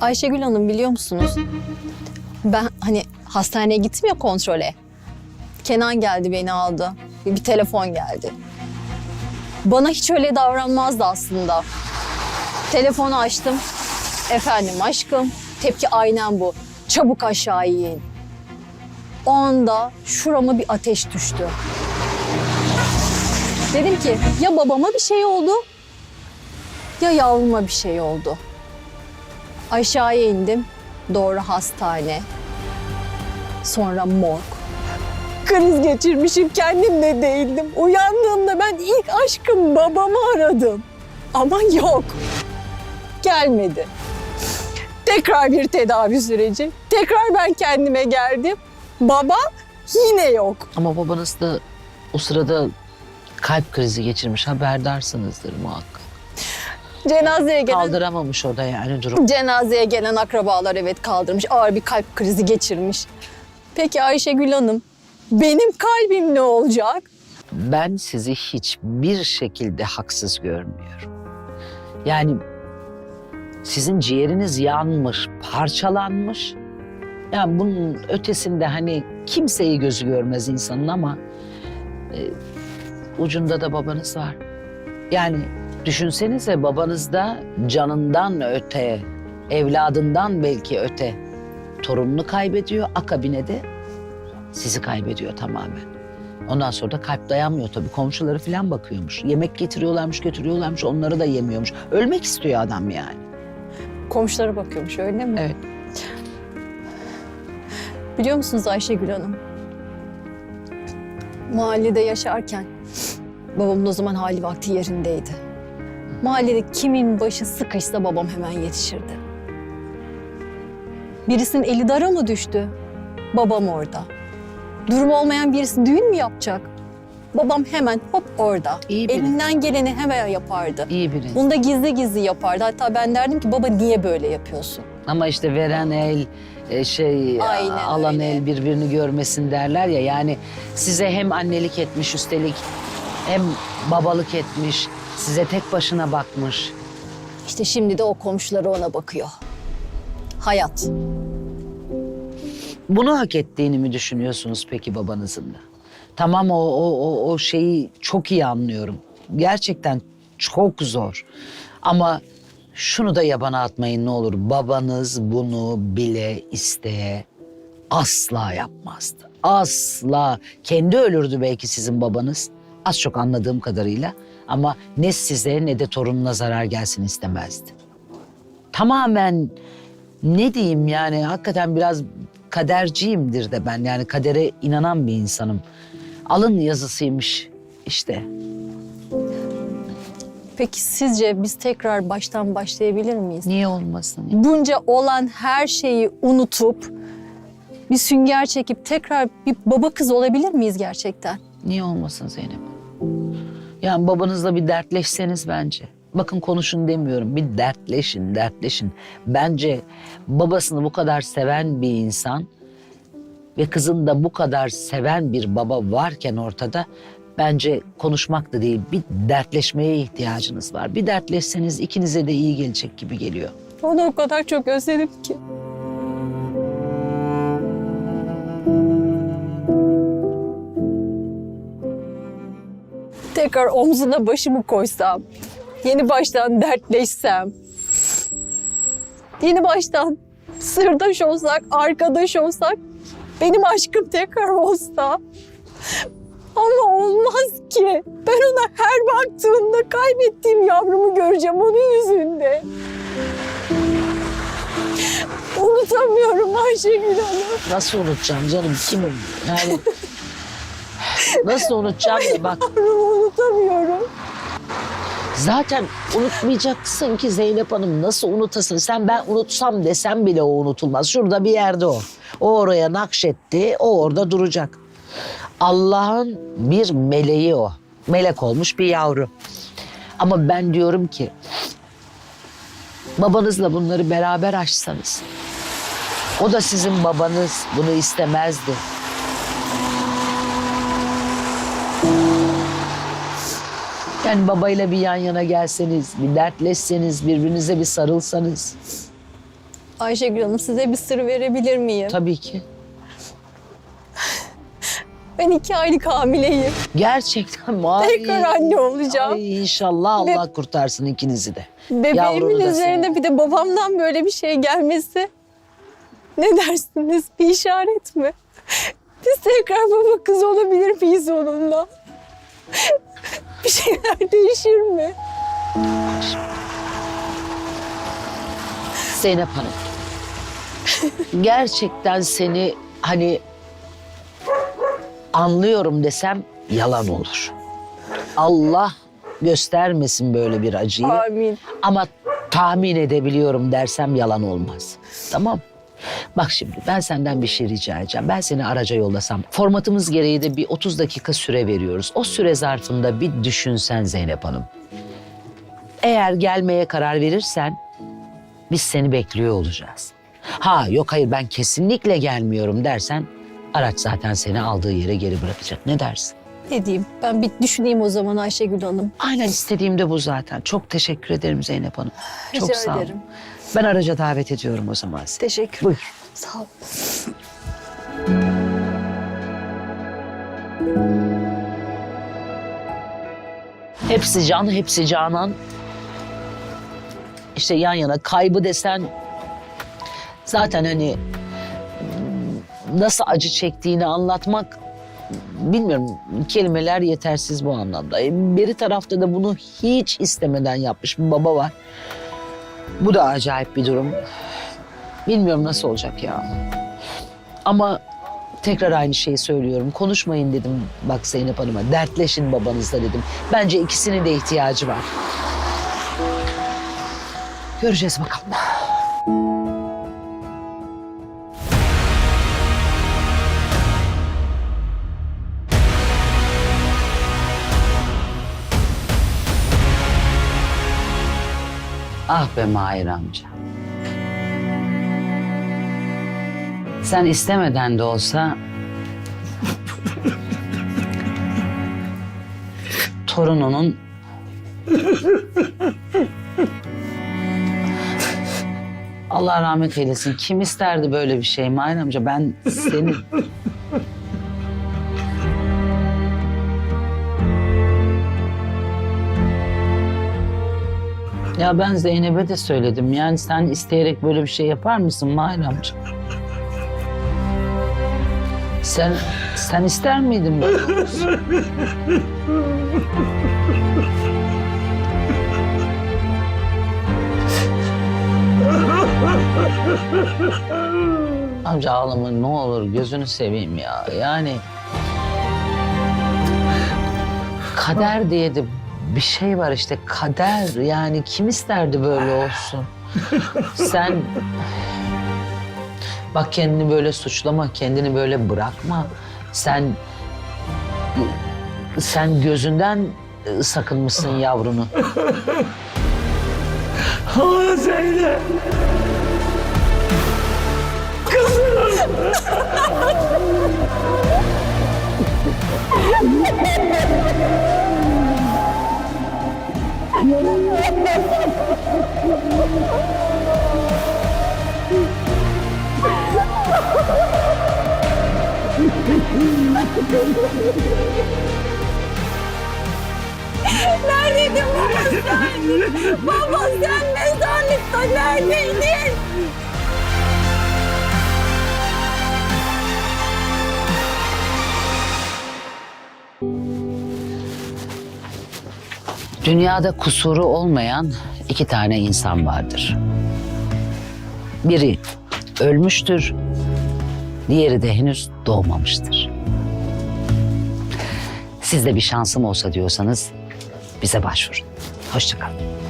Ayşegül Hanım biliyor musunuz? Ben hani hastaneye gittim ya kontrole. Kenan geldi beni aldı. Bir, telefon geldi. Bana hiç öyle davranmazdı aslında. Telefonu açtım. Efendim aşkım. Tepki aynen bu. Çabuk aşağı in. O anda şurama bir ateş düştü. Dedim ki ya babama bir şey oldu ya yavruma bir şey oldu. Aşağıya indim. Doğru hastane. Sonra morg. Kriz geçirmişim kendim de değildim. Uyandığımda ben ilk aşkım babamı aradım. Ama yok. Gelmedi. Tekrar bir tedavi süreci. Tekrar ben kendime geldim. Baba yine yok. Ama babanız da o sırada kalp krizi geçirmiş haberdarsınızdır muhakkak. Cenazeye gelen Kaldıramamış o da yani durum. Cenazeye gelen akrabalar evet kaldırmış. Ağır bir kalp krizi geçirmiş. Peki Ayşegül Hanım, benim kalbim ne olacak? Ben sizi hiçbir şekilde haksız görmüyorum. Yani sizin ciğeriniz yanmış, parçalanmış. Yani bunun ötesinde hani kimseyi gözü görmez insanın ama e, ucunda da babanız var. Yani düşünsenize babanız da canından öte, evladından belki öte torununu kaybediyor. Akabine de sizi kaybediyor tamamen. Ondan sonra da kalp dayanmıyor tabii. Komşuları falan bakıyormuş. Yemek getiriyorlarmış, götürüyorlarmış. Onları da yemiyormuş. Ölmek istiyor adam yani. Komşulara bakıyormuş öyle mi? Evet. Biliyor musunuz Ayşegül Hanım? Mahallede yaşarken babamın o zaman hali vakti yerindeydi. Mahallede kimin başı sıkışsa babam hemen yetişirdi. Birisinin eli dara mı düştü? Babam orada. Durumu olmayan birisi düğün mü yapacak? Babam hemen hop orada. İyi biri. Elinden geleni hemen yapardı. İyi biri. Bunu da gizli gizli yapardı. Hatta ben derdim ki baba niye böyle yapıyorsun? Ama işte veren el, e, şey Aynen alan öyle. el birbirini görmesin derler ya. Yani size hem annelik etmiş üstelik hem babalık etmiş. Size tek başına bakmış. İşte şimdi de o komşuları ona bakıyor. Hayat. Bunu hak ettiğini mi düşünüyorsunuz peki babanızın da? Tamam o, o, o, o şeyi çok iyi anlıyorum. Gerçekten çok zor. Ama şunu da yabana atmayın ne olur. Babanız bunu bile isteye asla yapmazdı. Asla. Kendi ölürdü belki sizin babanız. Az çok anladığım kadarıyla. Ama ne size ne de torununa zarar gelsin istemezdi tamamen ne diyeyim yani hakikaten biraz kaderciyimdir de ben yani kadere inanan bir insanım. Alın yazısıymış işte. Peki sizce biz tekrar baştan başlayabilir miyiz? Niye olmasın? Bunca olan her şeyi unutup bir sünger çekip tekrar bir baba kız olabilir miyiz gerçekten? Niye olmasın Zeynep? Yani babanızla bir dertleşseniz bence. Bakın konuşun demiyorum. Bir dertleşin, dertleşin. Bence babasını bu kadar seven bir insan ve kızını da bu kadar seven bir baba varken ortada bence konuşmak da değil bir dertleşmeye ihtiyacınız var. Bir dertleşseniz ikinize de iyi gelecek gibi geliyor. Onu o kadar çok özledim ki. Tekrar omzuna başımı koysam, yeni baştan dertleşsem, yeni baştan sırdaş olsak, arkadaş olsak, benim aşkım tekrar olsa. Ama olmaz ki. Ben ona her baktığımda kaybettiğim yavrumu göreceğim onun yüzünde. Unutamıyorum Ayşegül Hanım. Nasıl unutacağım canım kimim? Yani nasıl unutacağım da bak unutamıyorum. Zaten unutmayacaksın ki Zeynep Hanım nasıl unutasın? Sen ben unutsam desem bile o unutulmaz. Şurada bir yerde o. O oraya nakşetti, o orada duracak. Allah'ın bir meleği o. Melek olmuş bir yavru. Ama ben diyorum ki babanızla bunları beraber açsanız. O da sizin babanız bunu istemezdi. Yani babayla bir yan yana gelseniz, bir dertleşseniz, birbirinize bir sarılsanız. Ayşegül Hanım size bir sır verebilir miyim? Tabii ki. Ben iki aylık hamileyim. Gerçekten mi? Ay. Tekrar anne olacağım. Ay inşallah Allah kurtarsın ikinizi de. Bebeğimin Yavrunu da üzerine bir de babamdan böyle bir şey gelmesi. Ne dersiniz? Bir işaret mi? Biz tekrar baba kız olabilir miyiz onunla? Bir şeyler değişir mi? Zeynep Hanım. Gerçekten seni hani anlıyorum desem yalan olur. Allah göstermesin böyle bir acıyı. Amin. Ama tahmin edebiliyorum dersem yalan olmaz. Tamam. Bak şimdi ben senden bir şey rica edeceğim. Ben seni araca yollasam. Formatımız gereği de bir 30 dakika süre veriyoruz. O süre zarfında bir düşünsen Zeynep Hanım. Eğer gelmeye karar verirsen biz seni bekliyor olacağız. Ha yok hayır ben kesinlikle gelmiyorum dersen araç zaten seni aldığı yere geri bırakacak. Ne dersin? Ne diyeyim? Ben bir düşüneyim o zaman Ayşegül Hanım. Aynen istediğim de bu zaten. Çok teşekkür ederim Zeynep Hanım. Çok Rica sağ olun. ederim. Ben araca davet ediyorum o zaman sizi. Teşekkür. Buyur. Sağ ol. Hepsi can, hepsi canan. İşte yan yana kaybı desen zaten hani nasıl acı çektiğini anlatmak bilmiyorum kelimeler yetersiz bu anlamda. E, Beri tarafta da bunu hiç istemeden yapmış bir baba var. Bu da acayip bir durum. Bilmiyorum nasıl olacak ya. Ama tekrar aynı şeyi söylüyorum. Konuşmayın dedim bak Zeynep Hanım'a. Dertleşin babanızla dedim. Bence ikisinin de ihtiyacı var. Göreceğiz bakalım. Ah be Mahir amca. Sen istemeden de olsa torununun Allah rahmet eylesin. Kim isterdi böyle bir şey Mahir amca? Ben seni... Ya ben Zeynep'e de söyledim. Yani sen isteyerek böyle bir şey yapar mısın Mahir amca? Sen sen ister miydin böyle olsun? Amca ağlama ne olur gözünü seveyim ya. Yani kader diye de bir şey var işte kader yani kim isterdi böyle olsun? Sen bak kendini böyle suçlama, kendini böyle bırakma. Sen sen gözünden e, sakınmışsın yavrunu. Ama Zeynep. Neredeydin baba sen? baba sen mezarlıkta Dünyada kusuru olmayan iki tane insan vardır. Biri ölmüştür, diğeri de henüz doğmamıştır. Siz de bir şansım olsa diyorsanız bize başvurun. Hoşçakalın.